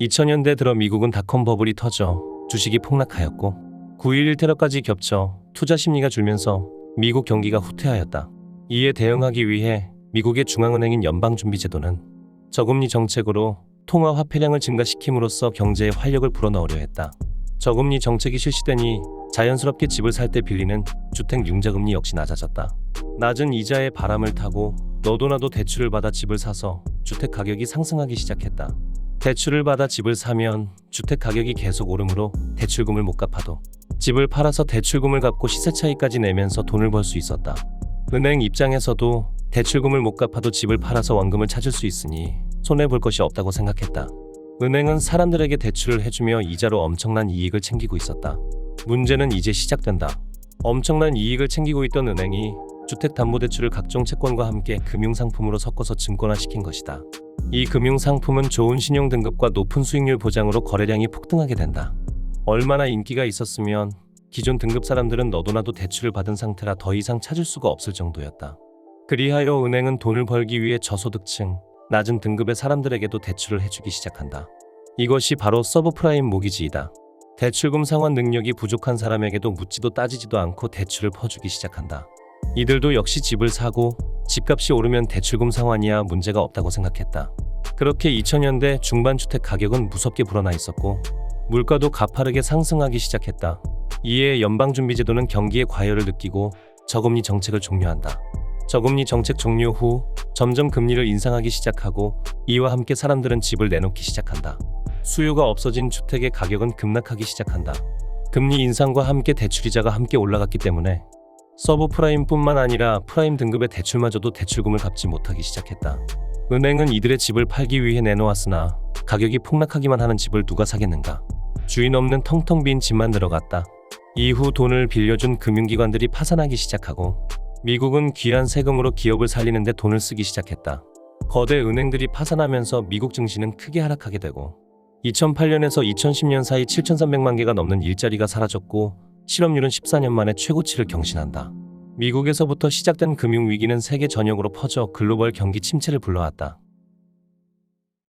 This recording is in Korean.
2000년대 들어 미국은 닷컴 버블이 터져 주식이 폭락하였고 9.11 테러까지 겹쳐 투자 심리가 줄면서 미국 경기가 후퇴하였다. 이에 대응하기 위해 미국의 중앙은행인 연방준비제도는 저금리 정책으로 통화 화폐량을 증가시킴으로써 경제에 활력을 불어넣으려 했다. 저금리 정책이 실시되니 자연스럽게 집을 살 때 빌리는 주택 융자금리 역시 낮아졌다. 낮은 이자의 바람을 타고 너도 나도 대출을 받아 집을 사서 주택 가격이 상승하기 시작했다. 대출을 받아 집을 사면 주택 가격이 계속 오르므로 대출금을 못 갚아도 집을 팔아서 대출금을 갚고 시세 차익까지 내면서 돈을 벌 수 있었다. 은행 입장에서도 대출금을 못 갚아도 집을 팔아서 원금을 찾을 수 있으니 손해 볼 것이 없다고 생각했다. 은행은 사람들에게 대출을 해주며 이자로 엄청난 이익을 챙기고 있었다. 문제는 이제 시작된다. 엄청난 이익을 챙기고 있던 은행이 주택담보대출을 각종 채권과 함께 금융상품으로 섞어서 증권화시킨 것이다. 이 금융 상품은 좋은 신용 등급과 높은 수익률 보장으로 거래량이 폭등하게 된다. 얼마나 인기가 있었으면 기존 등급 사람들은 너도나도 대출을 받은 상태라 더 이상 찾을 수가 없을 정도였다. 그리하여 은행은 돈을 벌기 위해 저소득층, 낮은 등급의 사람들에게도 대출을 해주기 시작한다. 이것이 바로 서브프라임 모기지이다. 대출금 상환 능력이 부족한 사람에게도 묻지도 따지지도 않고 대출을 퍼주기 시작한다. 이들도 역시 집을 사고 집값이 오르면 대출금 상환이야 문제가 없다고 생각했다. 그렇게 2000년대 중반 주택 가격은 무섭게 불어나 있었고 물가도 가파르게 상승하기 시작했다. 이에 연방준비제도는 경기의 과열을 느끼고 저금리 정책을 종료한다. 저금리 정책 종료 후 점점 금리를 인상하기 시작하고 이와 함께 사람들은 집을 내놓기 시작한다. 수요가 없어진 주택의 가격은 급락하기 시작한다. 금리 인상과 함께 대출이자가 함께 올라갔기 때문에 서브프라임뿐만 아니라 프라임 등급의 대출마저도 대출금을 갚지 못하기 시작했다. 은행은 이들의 집을 팔기 위해 내놓았으나 가격이 폭락하기만 하는 집을 누가 사겠는가? 주인 없는 텅텅 빈 집만 들어갔다. 이후 돈을 빌려준 금융기관들이 파산하기 시작하고 미국은 귀한 세금으로 기업을 살리는데 돈을 쓰기 시작했다. 거대 은행들이 파산하면서 미국 증시는 크게 하락하게 되고 2008년에서 2010년 사이 7,300만 개가 넘는 일자리가 사라졌고 실업률은 14년 만에 최고치를 경신한다. 미국에서부터 시작된 금융위기는 세계 전역으로 퍼져 글로벌 경기 침체를 불러왔다.